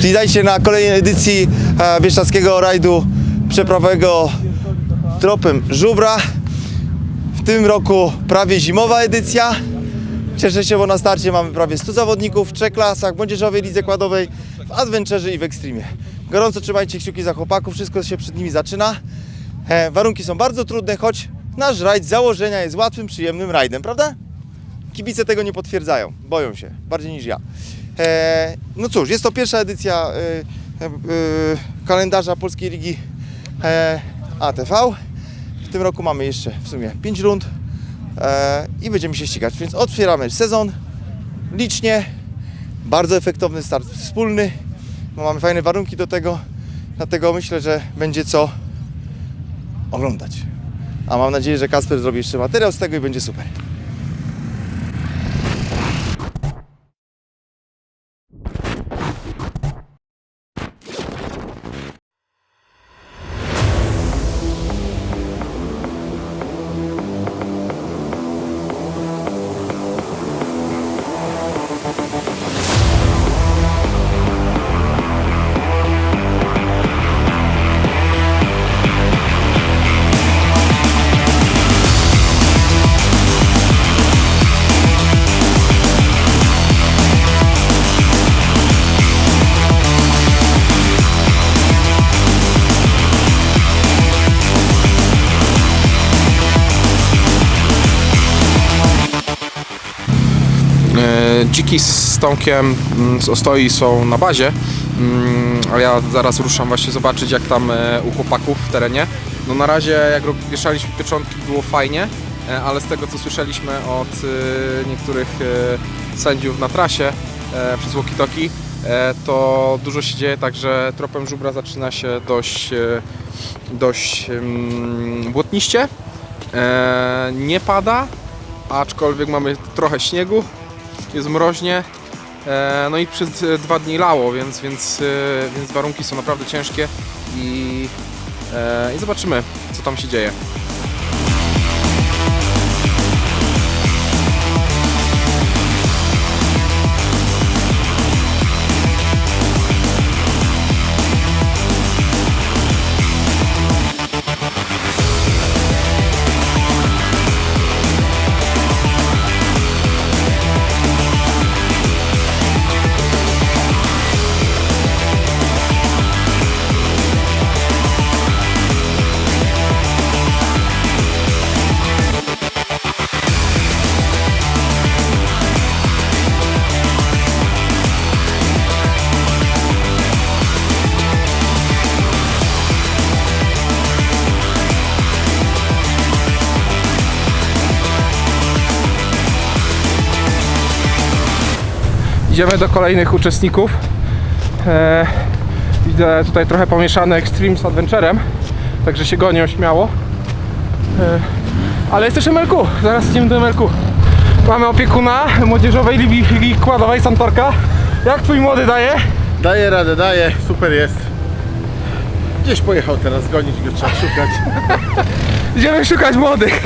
Witajcie na kolejnej edycji e, Bieszczadzkiego rajdu przeprawowego tropem Żubra. W tym roku prawie zimowa edycja. Cieszę się, bo na starcie mamy prawie 100 zawodników w trzech klasach, młodzieżowej, lidze kładowej, w Adventurze i w Extremie. Gorąco trzymajcie kciuki za chłopaków, wszystko się przed nimi zaczyna. E, warunki są bardzo trudne, choć nasz rajd z założenia jest łatwym, przyjemnym rajdem, prawda? Kibice tego nie potwierdzają, boją się, bardziej niż ja. E, no cóż, jest to pierwsza edycja e, e, kalendarza Polskiej Ligi e, ATV. W tym roku mamy jeszcze w sumie 5 rund e, i będziemy się ścigać, więc otwieramy sezon licznie, bardzo efektowny start wspólny, bo mamy fajne warunki do tego, dlatego myślę, że będzie co oglądać. A mam nadzieję, że Kasper zrobi jeszcze materiał z tego i będzie super. Dziki z Tomkiem mm, z Ostoi są na bazie, mm, a ja zaraz ruszam właśnie zobaczyć jak tam e, u chłopaków w terenie. No na razie jak wieszaliśmy pieczątki było fajnie, e, ale z tego co słyszeliśmy od e, niektórych sędziów na trasie przez walkie-talkie, e, to dużo się dzieje, także tropem żubra zaczyna się dość, dość mm, błotniście. Nie pada, aczkolwiek mamy trochę śniegu, jest mroźnie. E, no i przez dwa dni lało, więc, więc, e, więc warunki są naprawdę ciężkie i, e, i zobaczymy, co tam się dzieje. Idziemy do kolejnych uczestników. E, widzę tutaj trochę pomieszane Extreme z Adventurem, także się gonią śmiało. E, ale jest też MLQ, zaraz idziemy do MLQ. Mamy opiekuna młodzieżowej ligi kładowej Santorka. Jak twój młody daje? Daję radę, daję, super jest. Gdzieś pojechał teraz, gonić go trzeba szukać. Idziemy szukać młodych.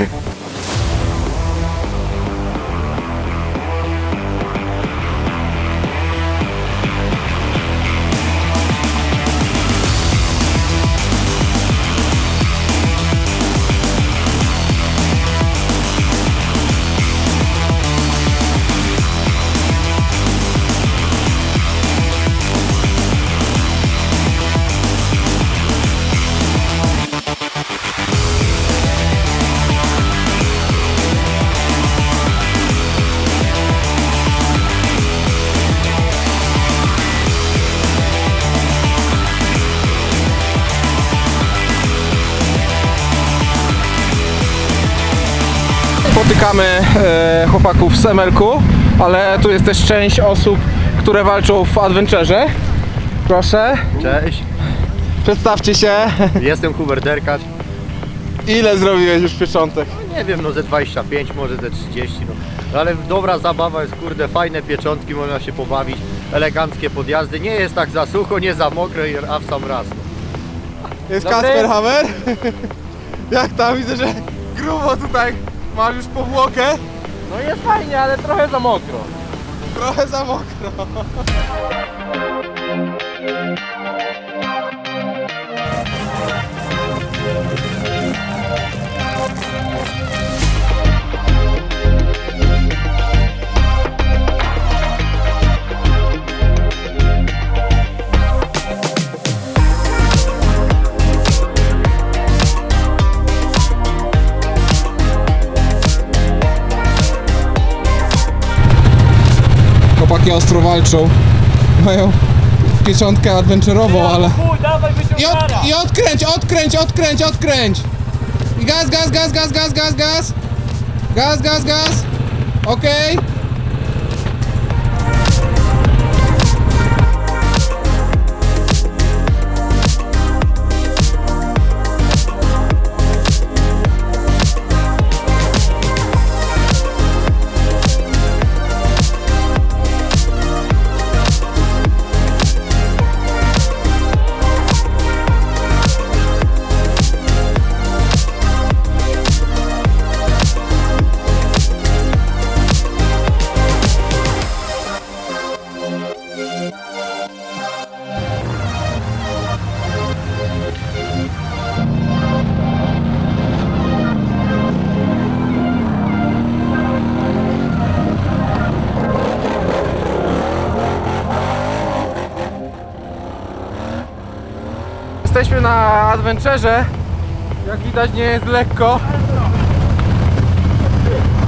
Spotykamy e, chłopaków z MLQ, ale tu jest też część osób, które walczą w Adventurze. Proszę, Cześć, przedstawcie się. jestem Hubert Derkacz. Ile zrobiłeś już pieczątek? Nie wiem, no ze 25, może ze 30, no. Ale dobra zabawa jest, kurde, fajne pieczątki, można się pobawić, eleganckie podjazdy. Nie jest tak za sucho, nie za mokre, a w sam raz. No. Jest Dobry. Kasper Hammer. Jak tam widzę, że grubo tutaj masz już powłokę, No jest fajnie, ale trochę za mokro. trochę za mokro. Walczą. Mają pieczątkę adventure'ową, ale... I, od, I odkręć, odkręć, odkręć, odkręć! I gaz, gaz, gaz, gaz, gaz, gaz, gaz! Gaz, gaz, gaz! Okej! Jesteśmy na adventurze. Jak widać nie jest lekko.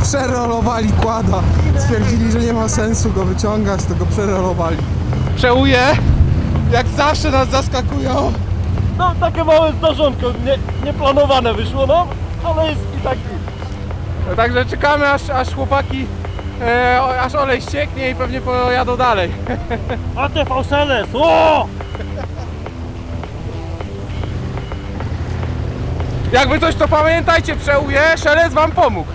Przerolowali kłada. Stwierdzili, że nie ma sensu go wyciągać, to go przerolowali. Przełuje! Jak zawsze nas zaskakują. No takie małe zdarzonko, nie, nieplanowane wyszło no, ale jest i tak git. Także czekamy aż, aż chłopaki, e, aż olej ścieknie i pewnie pojadą dalej. ATV Seles, o! Jakby coś to pamiętajcie, przełuje, szelest wam pomógł.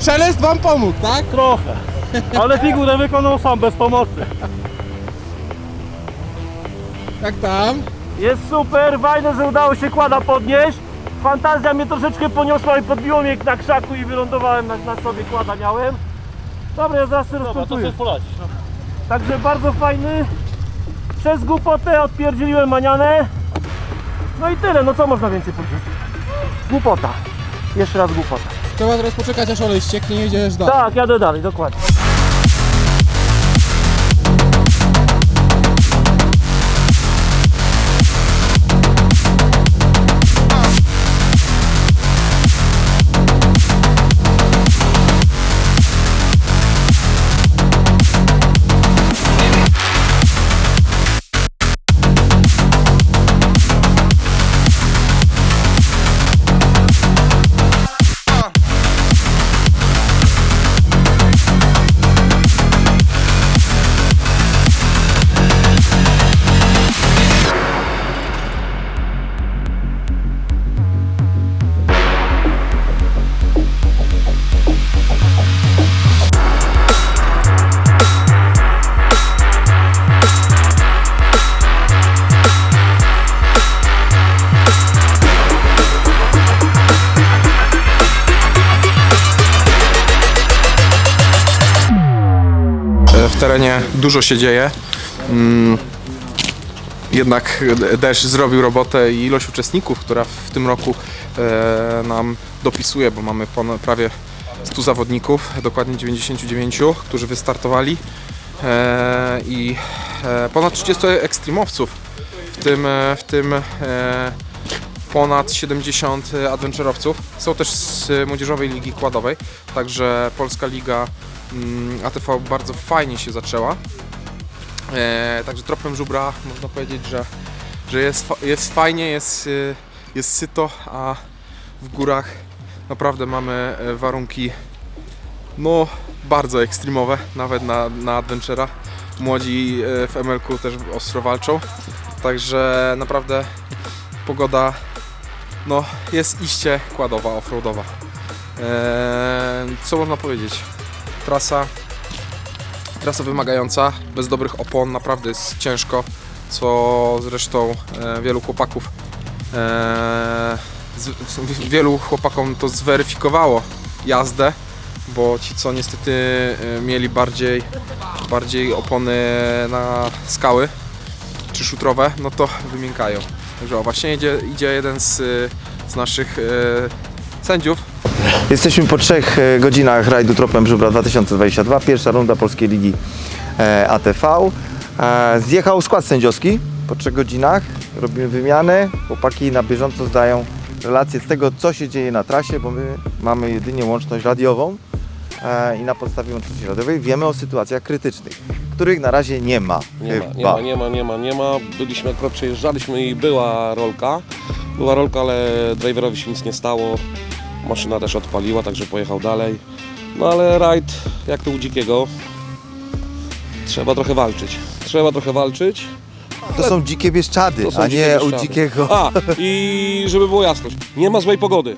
Szelest wam pomógł, tak? Trochę. Ale figurę wykonał sam, bez pomocy. Jak tam? Jest super, fajne, że udało się kłada podnieść. Fantazja mnie troszeczkę poniosła i podbiło mnie na krzaku i wylądowałem na, na sobie kłada miałem. Dobra, ja zaraz się rozpętuję. Także bardzo fajny. Przez głupotę odpierdzieliłem manianę. No i tyle, no co można więcej powiedzieć? Głupota. Jeszcze raz głupota. Trzeba teraz poczekać aż olej ścieknie i jedziesz dalej. Tak, jadę dalej, dokładnie. Terenie dużo się dzieje. Mm, Jednak deszcz zrobił robotę i ilość uczestników, która w tym roku e, nam dopisuje, bo mamy prawie 100 zawodników, dokładnie 99, którzy wystartowali e, i e, ponad 30 ekstremowców, w tym, w tym ponad 70 adventurowców. Są też z Młodzieżowej Ligi Kładowej, także Polska Liga ATV bardzo fajnie się zaczęła. E, także tropem żubra można powiedzieć, że, że jest, jest fajnie, jest, y, jest syto, a w górach naprawdę mamy e, warunki no bardzo ekstremowe, nawet na, na adventura. Młodzi e, w MLK też ostro walczą, także naprawdę pogoda no, jest iście kładowa, offroadowa. E, co można powiedzieć? Trasa Trasa wymagająca, bez dobrych opon naprawdę jest ciężko, co zresztą e, wielu chłopaków e, wielu chłopakom to zweryfikowało jazdę, bo ci co niestety e, mieli bardziej, bardziej opony na skały czy szutrowe, no to wymiękają. Także właśnie idzie, idzie jeden z, z naszych sędziów, Jesteśmy po trzech e, godzinach rajdu Tropem Żubra 2022, pierwsza runda Polskiej Ligi e, ATV. E, Zjechał skład sędziowski po trzech godzinach, robimy wymianę, chłopaki na bieżąco zdają relacje z tego, co się dzieje na trasie, bo my mamy jedynie łączność radiową. i na podstawie łączności radowej wiemy o sytuacjach krytycznych, których na razie nie ma. Nie ma, nie ma, nie ma, nie ma, nie ma. Byliśmy, akurat przejeżdżaliśmy i była rolka. Była rolka, ale driverowi się nic nie stało. Maszyna też odpaliła, także pojechał dalej. No ale rajd, jak to u dzikiego, trzeba trochę walczyć. Trzeba trochę walczyć. To są dzikie bieszczady, są a dzikie nie u bieszczady. dzikiego. A, i żeby było jasność, nie ma złej pogody.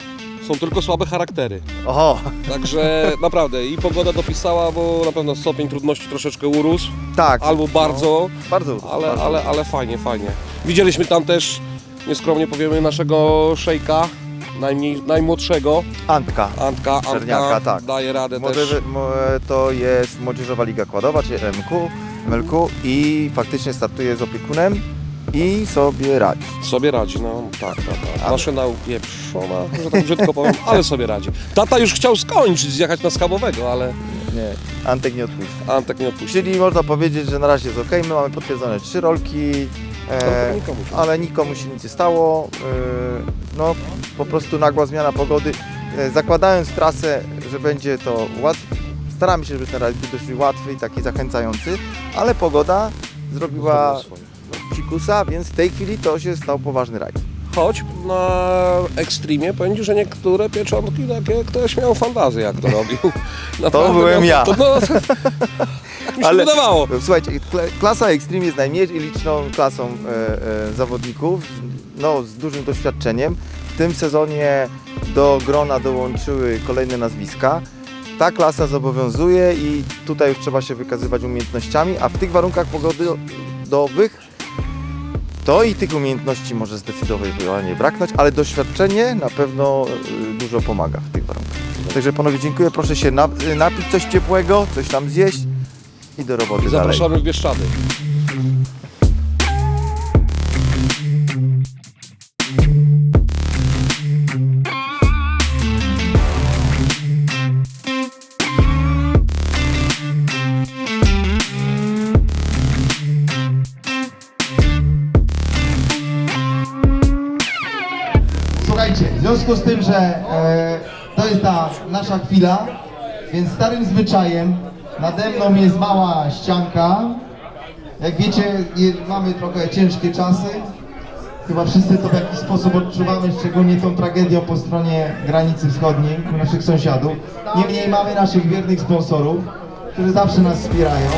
Są tylko słabe charaktery. Oho, Także naprawdę i pogoda dopisała, bo na pewno stopień trudności troszeczkę urósł, tak, albo bardzo. bardzo. Ale, bardzo. ale, ale fajnie, fajnie. Widzieliśmy tam też, nieskromnie powiemy, naszego szejka, najmniej, najmłodszego, Antka. Antka. Antka tak. daje radę też. mo- to jest Młodzieżowa Liga Kładowa, czyli MQ, MLQ i faktycznie startuje z opiekunem i sobie radzi. Sobie radzi, no tak, tak, tak. A- Maszyna upieprzona, że tak brzydko powiem, ale sobie radzi. Tata już chciał skończyć, zjechać na schabowego, ale Nie, Antek nie odpuści. Antek nie. Czyli można powiedzieć, że na razie jest ok. My mamy potwierdzone trzy rolki, e, ale nikomu się nic nie stało. E, no po prostu nagła zmiana pogody. E, zakładając trasę, że będzie to łatwe, staramy się, żeby ten rajd był dość łatwy i taki zachęcający, ale pogoda zrobiła psikusa, więc w tej chwili to się stał poważny rajd. Choć na ekstremie powiem Ci, że niektóre pieczątki takie ktoś miał fantazję jak to robił. Naprawdę byłem miał- ja. To, no, mi się Ale- wydawało. Słuchajcie, kla- klasa Extreme jest najmniej liczną klasą e, e, zawodników, no, z dużym doświadczeniem. W tym sezonie do grona dołączyły kolejne nazwiska. Ta klasa zobowiązuje i tutaj już trzeba się wykazywać umiejętnościami, a w tych warunkach pogodowych to i tych umiejętności może zdecydowanie braknąć, ale doświadczenie na pewno e, dużo pomaga w tych warunkach. Także panowie dziękuję, proszę się na, napić coś ciepłego, coś tam zjeść i do roboty I dalej. zapraszamy w Bieszczady. Związku z tym, że e, to jest ta nasza chwila, więc starym zwyczajem nade mną jest mała ścianka. Jak wiecie, je, mamy trochę ciężkie czasy. Chyba wszyscy to w jakiś sposób odczuwamy, szczególnie tą tragedią po stronie granicy wschodniej, u naszych sąsiadów. Niemniej mamy naszych wiernych sponsorów, którzy zawsze nas wspierają.